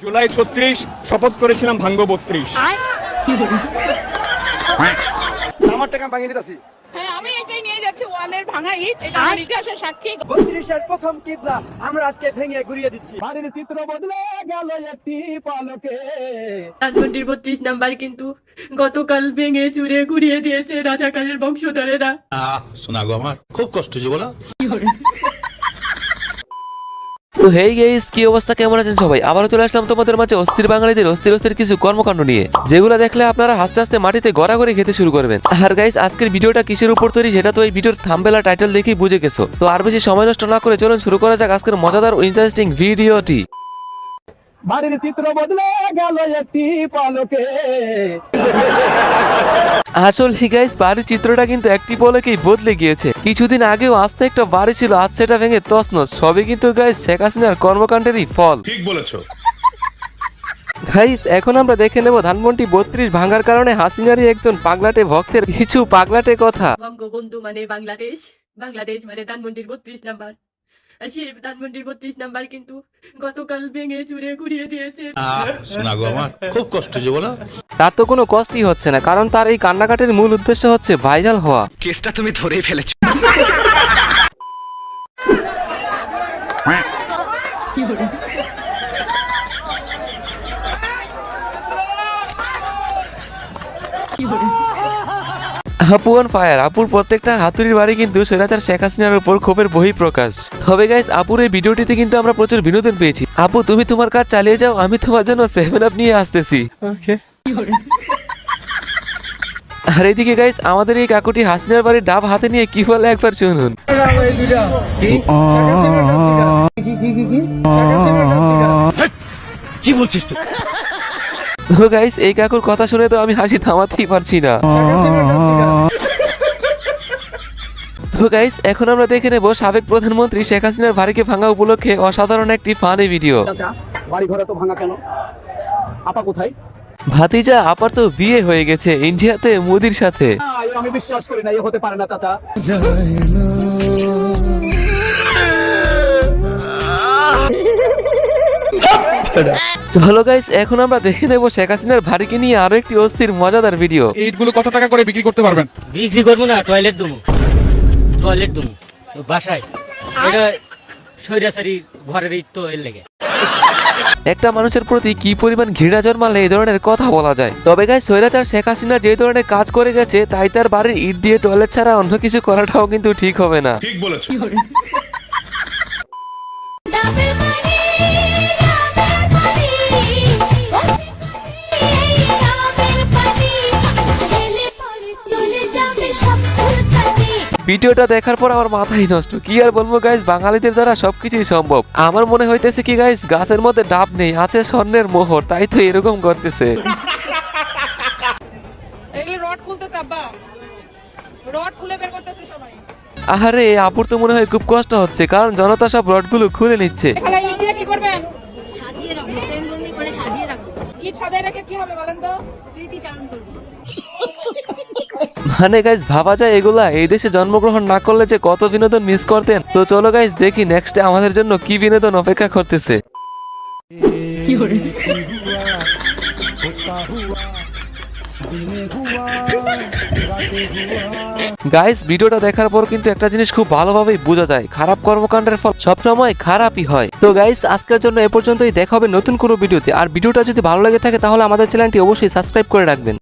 জুলাই ছত্রিশ শপথ করেছিলাম ভাঙ্গ বত্রিশ। আমার টাকা ভাঙিয়ে দিতেছি। হ্যাঁ আমি এটাই নিয়ে যাচ্ছি ওয়ালের ভাঙা ইট এটা আমার ইতিহাসের সাক্ষী। বত্রিশের প্রথম কিবলা আমরা আজকে ভেঙে ঘুরিয়ে দিচ্ছি। বাড়ির চিত্র বদলে গেল একটি পালকে। ধানমন্ডির বত্রিশ নাম্বার কিন্তু গতকাল ভেঙে চুরে ঘুরিয়ে দিয়েছে রাজাকারের বংশধরেরা। আহ শোনা গো আমার খুব কষ্ট হচ্ছে বলো। তো হেই গেইস কি অবস্থা? কেমন আছেন সবাই? আবারও চলে আসলাম তোমাদের মাঝে অস্থির বাঙালিদের, অস্থির অস্থির কিছু কর্মকাণ্ড নিয়ে, যেগুলো দেখলে আপনারা হাসতে আস্তে মাটিতে গড়া করে খেতে শুরু করবেন। আর গাইস আজকের ভিডিওটা কিসের উপর তৈরি সেটা তো এই ভিডিওর থাম্বেলা টাইটেল দেখেই বুঝে গেছো। তো আর বেশি সময় নষ্ট না করে চলুন শুরু করা যাক আজকের মজাদার ইন্টারেস্টিং ভিডিওটি বাড়ির চিত্র বদলে গেল একটি পালকে। আসলে গাইস বাড়ির চিত্রটা কিন্তু একটি পলকেই বদলে গিয়েছে। কিছুদিন আগেও আস্তে একটা বাড়ি ছিল আজ সেটা ভেঙে তছনছ। সবই কিন্তু গাইস শেখ হাসিনার কর্মকাণ্ডেরই ফল। ঠিক বলেছ। গাইস এখন আমরা দেখে নেব ধানমন্ডি বত্রিশ ভাঙার কারণে হাসিনারই একজন পাগলাটে ভক্তের কিছু পাগলাটে কথা। বঙ্গবন্ধু মানে বাংলাদেশ বাংলাদেশ মানে ধানমন্ডির বত্রিশ নাম্বার। আর সেই ধানমন্ডির বত্রিশ নাম্বার কিন্তু গতকাল ভেঙে চুরে ঘুরিয়ে দিয়েছে। আহ আমার খুব কষ্ট হচ্ছে বলো। তার তো কোনো কষ্টই হচ্ছে না কারণ তার এই কান্নাকাটির মূল উদ্দেশ্য হচ্ছে ভাইরাল হওয়া। কেসটা তুমি ধরেই ফেলেছো। আপু অন ফায়ার আপুর প্রত্যেকটা হাতুড়ির বাড়ি কিন্তু সেরাচার শেখ হাসিনার উপর ক্ষোভের বহি প্রকাশ তবে গাইস আপুর এই ভিডিওটিতে কিন্তু আমরা প্রচুর বিনোদন পেয়েছি। আপু তুমি তোমার কাজ চালিয়ে যাও আমি তোমার জন্য সেভেন আপ নিয়ে আসতেছি। আর এইদিকে গাইস আমাদের এই কাকুটি হাসিনার বাড়ির ডাব হাতে নিয়ে কি বলে একবার শুনুন। কি বলছিস তুই? তো গাইস এই কাকুর কথা শুনে তো আমি হাসি থামাতেই পারছি না। তো গাইস এখন আমরা দেখে নেব সাবেক প্রধানমন্ত্রী শেখ হাসিনার বাড়িকে ভাঙা উপলক্ষে অসাধারণ একটি ফানি ভিডিও বাড়ি ঘরে তো ভাঙা কেন? আপা কোথায়? ভাতিজা আপার তো বিয়ে হয়ে গেছে ইন্ডিয়াতে মোদির সাথে। আমি বিশ্বাস করি না হতে পারে না চাচা। চলো গাইস এখন আমরা দেখে নেব শেখ হাসিনার বাড়িকে নিয়ে আরও একটি অস্থির মজাদার ভিডিও এইটগুলো কত টাকা করে বিক্রি করতে পারবেন? বিক্রি করব না টয়লেট দেবো। টয়লেট দুম বাসায়। এটা সৈরাসারি ঘরের এই তো এর লেগে। একটা মানুষের প্রতি কি পরিমাণ ঘৃণা জন্মালে এই ধরনের কথা বলা যায়। তবে গাই সৈরাচার শেখ হাসিনা যে ধরনের কাজ করে গেছে তাই তার বাড়ির ইট দিয়ে টয়লেট ছাড়া অন্য কিছু করাটাও কিন্তু ঠিক হবে না। ঠিক বলেছ। ভিডিওটা দেখার পর আমার মাথাই নষ্ট। কি আর বলব গাইস বাঙালিদের দ্বারা সবকিছুই সম্ভব। আমার মনে হইতেছে কি গাইস গাছের মধ্যে ডাব নেই আছে স্বর্ণের মোহর তাই তো এরকম করতেছে। রড খুলতেছে আব্বা। রড খুলে বের করতেছে সবাই। আরে আপুর তো মনে হয় খুব কষ্ট হচ্ছে কারণ জনতা সব রডগুলো খুলে নিচ্ছে। কি করবেন? সাজিয়ে রাখব ফ্রেমবন্দি করে সাজিয়ে রাখব। ইট সাজায় রেখে কি হবে বলেন তো? স্মৃতিচারণ করব। মানে গাইজ ভাবা যায় এগুলা, এই দেশে জন্মগ্রহণ না করলে যে কত বিনোদন মিস করতেন। তো চলো গাইজ দেখি নেক্সটে আমাদের জন্য কি বিনোদন অপেক্ষা করতেছে। গাইস ভিডিওটা দেখার পর কিন্তু একটা জিনিস খুব ভালোভাবেই বোঝা যায়, খারাপ কর্মকাণ্ডের ফল সবসময় খারাপই হয়। তো গাইস আজকের জন্য এ পর্যন্তই, দেখা হবে নতুন কোনো ভিডিওতে। আর ভিডিওটা যদি ভালো লেগে থাকে, তাহলে আমাদের চ্যানেলটি অবশ্যই সাবস্ক্রাইব করে রাখবেন।